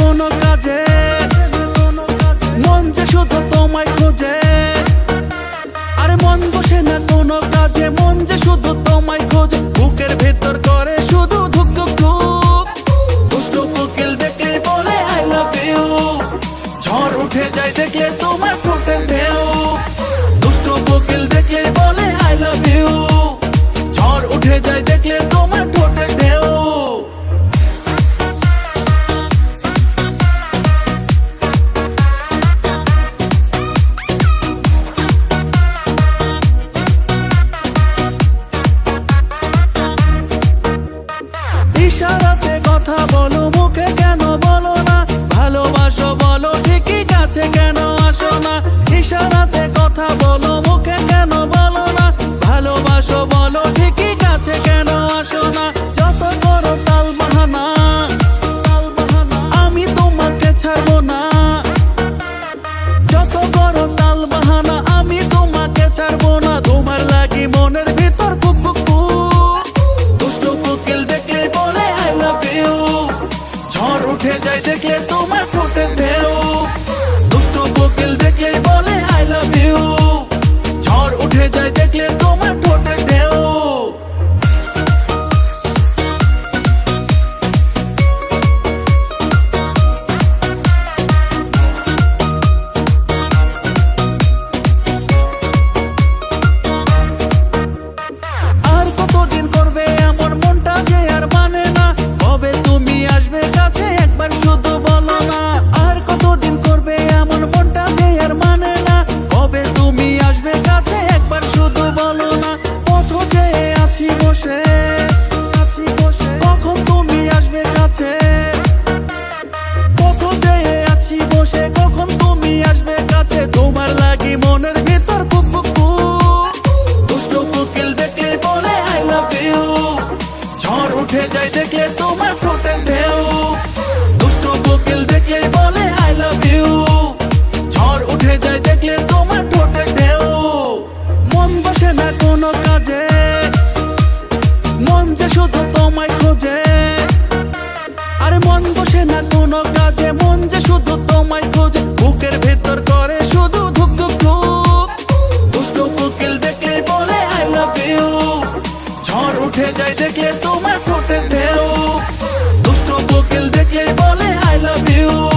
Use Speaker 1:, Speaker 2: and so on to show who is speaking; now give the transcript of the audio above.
Speaker 1: কোনো কাজে মন যে শুধু তোমায় খোঁজে। আরে মন বসে না কোনো কাজে মন কাছে কেন? আসো না। ইশারাতে কথা বলো, মুখে কেন বলো না? ভালোবাসো বলো, ঠিকই কাছে কেন? আসো না। যত তাল বাহানা আমি তোমাকে ছাড়বো না। যত তাল বাহানা, আমি তোমাকে ছাড়বো না। তোমার লাগি মনের ভিতর কুক দুষ্ট কোকিল দেখলে বলে আই লাভ ইউ ঝড় উঠে যায়, দেখলে তোমার বসে কখন তুমি আসবে কাছে? কত যে আছি বসে, কখন তুমি আসবে কাছে? তোমার লাগি মনের ভিতর দুষ্ট কোকিল দেখলে বলে আই লাভ ইউ উঠে যায় দেখলে তোমার ফোটের ঢেউ। দুষ্ট কোকিল দেখলে বলে আই লাভ ইউ উঠে যায় দেখলে তোমার ঠোঁটের ঢেউ। মন বসে না কোনো কাজে। যে শুধু তোমায় খোঁজে। মন বসে না কোনো কাজে, মন যে শুধু তোমায় খোঁজে। বুকের ভেতর করে শুধু দুষ্ট দেখলে বলে লাভ ইউ ঝড় উঠে যায় তোমার ঠোঁটে ঢেউ। দুষ্ট বকিল দেখলে বলে আই লাভ ইউ